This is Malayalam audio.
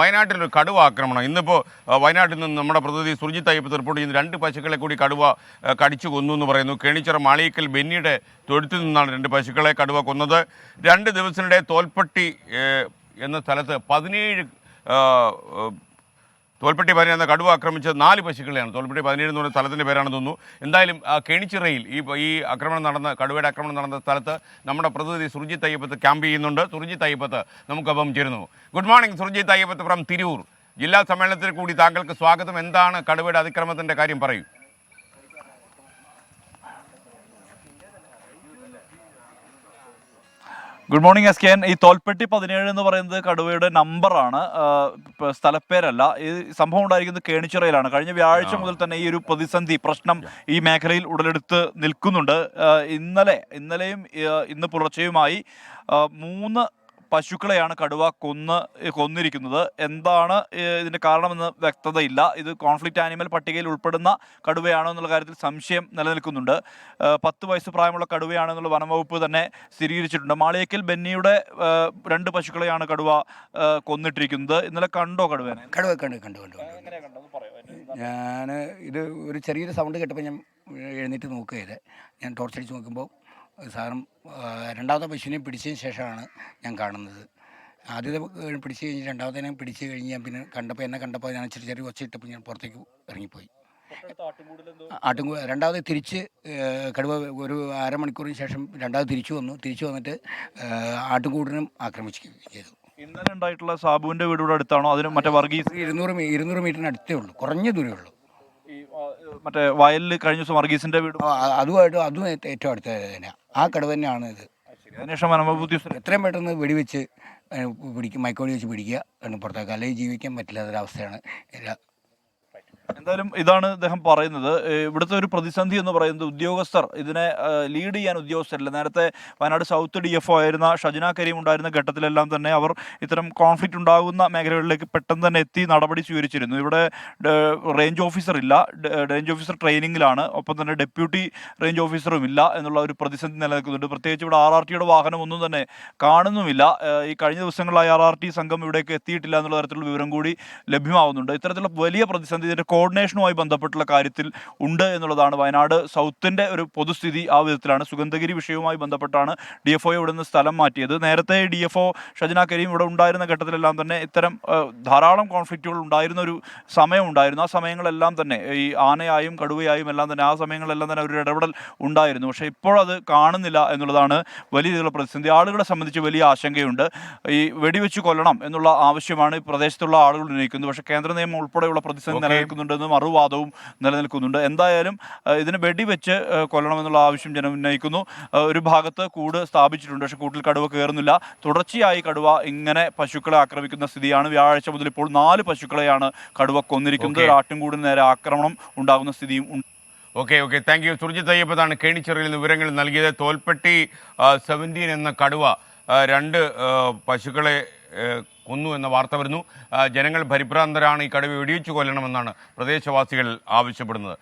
വയനാട്ടിൽ ഒരു കടുവ ആക്രമണം. ഇന്നിപ്പോൾ വയനാട്ടിൽ നിന്ന് നമ്മുടെ പ്രതിനിധി സുർജിത്ത് അയ്യപ്പത്ത് റിപ്പോർട്ട് ചെയ്യുന്ന. രണ്ട് പശുക്കളെ കൂടി കടുവ കടിച്ചു കൊന്നു എന്ന് പറയുന്നു. കേണിച്ചിറ മാളിയക്കൽ ബെന്നിയുടെ തൊഴുത്തിൽ നിന്നാണ് രണ്ട് പശുക്കളെ കടുവ കൊന്നത്. രണ്ട് ദിവസത്തിനിടെ തോൽപ്പട്ടി എന്ന സ്ഥലത്ത് പതിനേഴ് തോൽപ്പെട്ടി പതിനേഴ് എന്ന കടുവ ആക്രമിച്ചത് നാല് പശുക്കളെയാണ്. തോൽപ്പെട്ടി പതിനേഴ് എന്ന് പറയുന്ന സ്ഥലത്തിന്റെ പേരാണെന്ന് തോന്നുന്നു. എന്തായാലും കെണിച്ചിറയിൽ ഈ ഈ ആക്രമണം നടന്ന കടുവയുടെ ആക്രമണം നടന്ന സ്ഥലത്ത് നമ്മുടെ പ്രതിനിധി സുർജിത്ത് അയ്യപ്പത്ത് ക്യാമ്പ് ചെയ്യുന്നുണ്ട്. സുർജിത്ത് അയ്യപ്പത്ത് നമുക്കൊപ്പം ചേരുന്നു. Good morning Surjith Ayyappath from Tirur. ജില്ലാ സമ്മേളനത്തിൽ കൂടി താങ്കൾക്ക് സ്വാഗതം. എന്താണ് കടുവയുടെ അതിക്രമത്തിന്റെ കാര്യം പറയൂ. Good morning S K N ഈ തോൽപ്പെട്ടി പതിനേഴ് എന്ന് പറയുന്നത് കടുവയുടെ നമ്പറാണ് സ്ഥലപ്പേരല്ല. ഈ സംഭവം ഉണ്ടായിരിക്കുന്നത് കേണിച്ചിറയിലാണ്. കഴിഞ്ഞ വ്യാഴാഴ്ച മുതൽ തന്നെ ഈ ഒരു പ്രതിസന്ധി പ്രശ്നം ഈ മേഖലയിൽ ഉടലെടുത്ത് നിൽക്കുന്നുണ്ട്. ഇന്നലെ ഇന്നലെയും ഇന്ന് പുലർച്ചെയുമായി മൂന്ന് പശുക്കളെയാണ് കടുവ കൊന്ന് കൊന്നിരിക്കുന്നത്. എന്താണ് ഇതിന്റെ ഇതിന്റെ കാരണമെന്ന് വ്യക്തതയില്ല. ഇത് കോൺഫ്ലിക്റ്റ് ആനിമൽ പട്ടികയിൽ ഉൾപ്പെടുന്ന കടുവയാണോ എന്നുള്ള കാര്യത്തിൽ സംശയം നിലനിൽക്കുന്നുണ്ട്. പത്ത് വയസ്സ് പ്രായമുള്ള കടുവയാണെന്നുള്ള വനംവകുപ്പ് തന്നെ സ്ഥിരീകരിച്ചിട്ടുണ്ട്. മാളിയേക്കൽ ബെന്നിയുടെ രണ്ട് പശുക്കളെയാണ് കടുവ കൊന്നിട്ടിരിക്കുന്നത്. ഇന്നലെ കണ്ടോ കടുവേനെ കടുവ കണ്ടു കണ്ടു കണ്ടു ഞാൻ ഇത്. ഒരു ചെറിയൊരു സൗണ്ട് കേട്ടപ്പോൾ ഞാൻ എഴുന്നേറ്റ് നോക്കുകയത് ഞാൻ ടോർച്ച് അടിച്ച് നോക്കുമ്പോൾ ആ, രണ്ടാമത്തെ പശുവിനെ പിടിച്ചതിന് ശേഷമാണ് ഞാൻ കാണുന്നത്. ആദ്യത്തെ പിടിച്ച് കഴിഞ്ഞ് രണ്ടാമത്തെ ഞാൻ പിടിച്ച് കഴിഞ്ഞ് ഞാൻ പിന്നെ കണ്ടപ്പോൾ എന്നെ കണ്ടപ്പോൾ ഞാൻ ചെറിയ ചെറിയ ഒച്ച ഇട്ടപ്പോൾ ഞാൻ പുറത്തേക്ക് ഇറങ്ങിപ്പോയി. ആട്ടും രണ്ടാമത് തിരിച്ച് കടുവ ഒരു അരമണിക്കൂറിന് ശേഷം രണ്ടാമത് തിരിച്ചു വന്നു. തിരിച്ചു വന്നിട്ട് ആട്ടുംകൂടിനും ആക്രമിക്കുകയും ചെയ്തു. ഇന്നലെ ഉണ്ടായിട്ടുള്ള സാബുവിന്റെ വീടുകൂടെ അടുത്താണോ? അതിന് മറ്റേ വർഗീസ് ഇരുന്നൂറ് ഇരുന്നൂറ് മീറ്ററിന് അടുത്തേ ഉള്ളൂ. കുറഞ്ഞ ദൂരമേ ഉള്ളൂ. മറ്റേ വയലിൽ കഴിഞ്ഞ ദിവസം വർഗീസിന്റെ വീട് അതുമായിട്ട് അതും ഏറ്റവും അടുത്ത തന്നെയാണ് ആ കടവ് തന്നെയാണ് ഇത്. അതിനുശേഷം എത്രയും പെട്ടെന്ന് വെടിവെച്ച് പിടിക്കും മൈക്കോളി വെച്ച് പിടിക്കുക പുറത്തേക്ക് അല്ലെങ്കിൽ ജീവിക്കാൻ പറ്റില്ലാത്തൊരവസ്ഥയാണ് എല്ലാ- എന്തായാലും ഇതാണ് അദ്ദേഹം പറയുന്നത്. ഇവിടുത്തെ ഒരു പ്രതിസന്ധി എന്ന് പറയുന്നത് ഉദ്യോഗസ്ഥർ ഇതിനെ ലീഡ് ചെയ്യാൻ ഉദ്യോഗസ്ഥരില്ല. നേരത്തെ Wayanad south D F O ആയിരുന്ന ഷജന കരീം ഉണ്ടായിരുന്ന ഘട്ടത്തിലെല്ലാം തന്നെ അവർ ഇത്തരം കോൺഫ്ലിക്റ്റ് ഉണ്ടാകുന്ന മേഖലകളിലേക്ക് പെട്ടെന്ന് തന്നെ എത്തി നടപടി സ്വീകരിച്ചിരുന്നു. ഇവിടെ റേഞ്ച് ഓഫീസർ ഇല്ല. റേഞ്ച് ഓഫീസർ ട്രെയിനിങ്ങിലാണ്. ഒപ്പം തന്നെ ഡെപ്യൂട്ടി റേഞ്ച് ഓഫീസറും ഇല്ല എന്നുള്ള ഒരു പ്രതിസന്ധി നിലനിൽക്കുന്നുണ്ട്. പ്രത്യേകിച്ച് ഇവിടെ ആർ ആർ ടിയുടെ വാഹനം ഒന്നും തന്നെ കാണുന്നുമില്ല. ഈ കഴിഞ്ഞ ദിവസങ്ങളിലായി ആർ ആർ ടി സംഘം ഇവിടേക്ക് എത്തിയിട്ടില്ല എന്നുള്ള തരത്തിലുള്ള വിവരം കൂടി ലഭ്യമാവുന്നുണ്ട്. ഇത്തരത്തിലുള്ള വലിയ പ്രതിസന്ധി ഇതിന്റെ കോർഡിനേഷനുമായി ബന്ധപ്പെട്ടുള്ള കാര്യത്തിൽ ഉണ്ട് എന്നുള്ളതാണ്. വയനാട് സൗത്തിന്റെ ഒരു പൊതുസ്ഥിതി ആ വിധത്തിലാണ്. സുഗന്ധഗിരി വിഷയവുമായി ബന്ധപ്പെട്ടാണ് ഡി എഫ് ഒ ഇവിടെ നിന്ന് സ്ഥലം മാറ്റിയത്. നേരത്തെ D F O Shajana Kareem ഇവിടെ ഉണ്ടായിരുന്ന ഘട്ടത്തിലെല്ലാം തന്നെ ഇത്തരം ധാരാളം കോൺഫ്ലിക്റ്റുകൾ ഉണ്ടായിരുന്ന ഒരു സമയം ഉണ്ടായിരുന്നു. ആ സമയങ്ങളെല്ലാം തന്നെ ഈ ആനയായും കടുവയായും എല്ലാം തന്നെ ആ സമയങ്ങളെല്ലാം തന്നെ ഒരു ഇടപെടൽ ഉണ്ടായിരുന്നു. പക്ഷേ ഇപ്പോഴത് കാണുന്നില്ല എന്നുള്ളതാണ് വലിയ രീതിയിലുള്ള പ്രതിസന്ധി. ആളുകളെ സംബന്ധിച്ച് വലിയ ആശങ്കയുണ്ട്. ഈ വെടിവെച്ച് കൊല്ലണം എന്നുള്ള ആവശ്യമാണ് ഈ പ്രദേശത്തുള്ള ആളുകൾ ഉന്നയിക്കുന്നത്. പക്ഷേ കേന്ദ്ര നിയമം ഉൾപ്പെടെയുള്ള പ്രതിസന്ധി Okay. നിലനിൽക്കുന്നുണ്ടെന്ന് മറുവാദവും നിലനിൽക്കുന്നുണ്ട്. എന്തായാലും ഇതിന് വെടിവെച്ച് കൊല്ലണമെന്നുള്ള ആവശ്യം ജനം ഉന്നയിക്കുന്നു. ഒരു ഭാഗത്ത് കൂട് സ്ഥാപിച്ചിട്ടുണ്ട് പക്ഷേ കൂട്ടിൽ കടുവ കയറുന്നില്ല. തുടർച്ചയായി കടുവ ഇങ്ങനെ പശുക്കളെ ആക്രമിക്കുന്ന സ്ഥിതിയാണ്. വ്യാഴാഴ്ച മുതൽ ഇപ്പോൾ നാല് പശുക്കളെയാണ് കടുവ കൊന്നിരിക്കുന്നത്. ആട്ടിൻകൂടിന് നേരെ ആക്രമണം ഉണ്ടാകുന്ന സ്ഥിതിയും ഉണ്ട്. Okay okay. Thank you. Surjith അയ്യപ്പതാണ് കേണിച്ചെറിയിൽ വിവരങ്ങൾ നൽകിയത്. തോൽപ്പെട്ടി സെവന്റീൻ എന്ന കടുവ രണ്ട് പശുക്കളെ കൊന്നു എന്ന വാർത്ത വരുന്നു. ജനങ്ങൾ പരിഭ്രാന്തരാണ് ഈ കടുവ വെടിവെച്ചു കൊല്ലണമെന്നാണ് പ്രദേശവാസികൾ ആവശ്യപ്പെടുന്നത്.